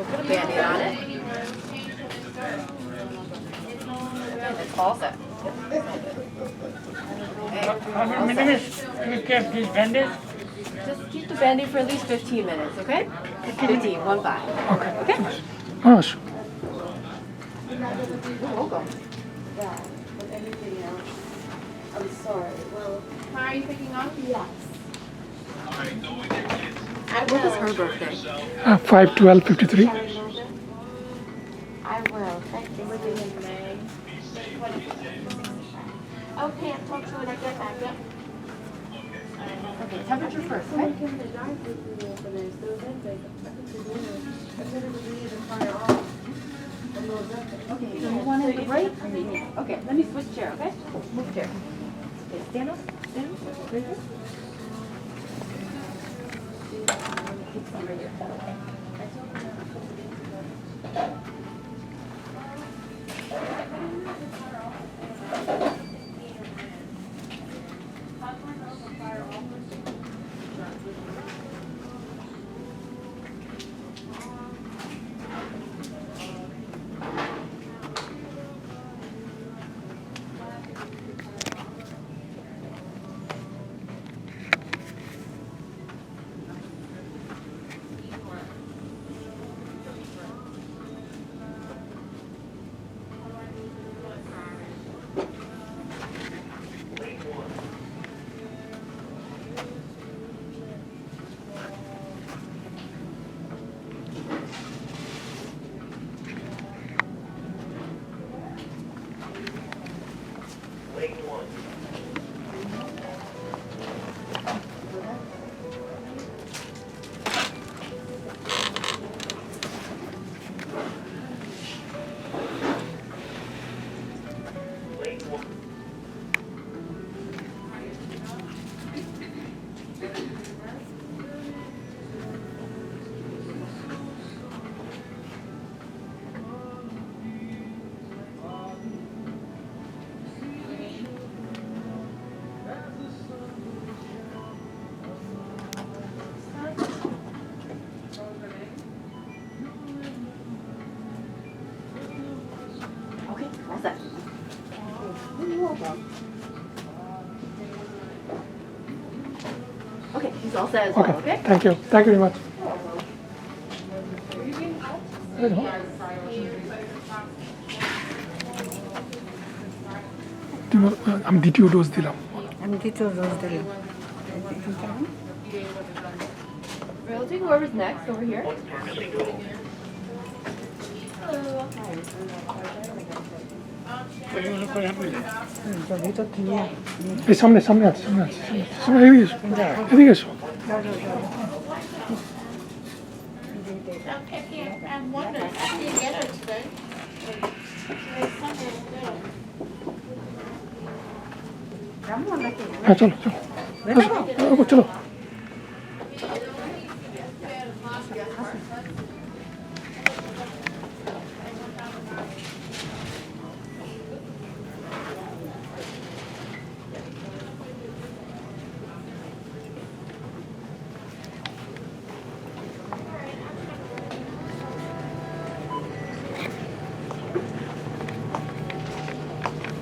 It. It's all set. How many minutes do you keep this bandage? Just keep the Band-Aid for at least 15 minutes, okay? 15, one five. Okay. Okay? Sure. You're welcome. I'm sorry. Well, How are you picking up? yes. When is her birthday? Uh, 5 12 53. I will. Thank you. in May. Okay, I'll talk to you when I get back. Yep. Okay, temperature first, okay? Okay, so you want to right? Okay, let me switch chair, okay? Move chair. Okay, stand up, stand up, right here. Right here. Okay, he's all set as well, Okay. okay? Thank you. Thank you very much. I don't know. তুমি- আমি দ্বিতীয় dose দিলাম আমি দ্বিতীয় dose দিলাম We'll take whoever's next over here. 이 삼례 삼례 삼례 삼례 여기 있어 여기 있어 아 저러 저러 아 저러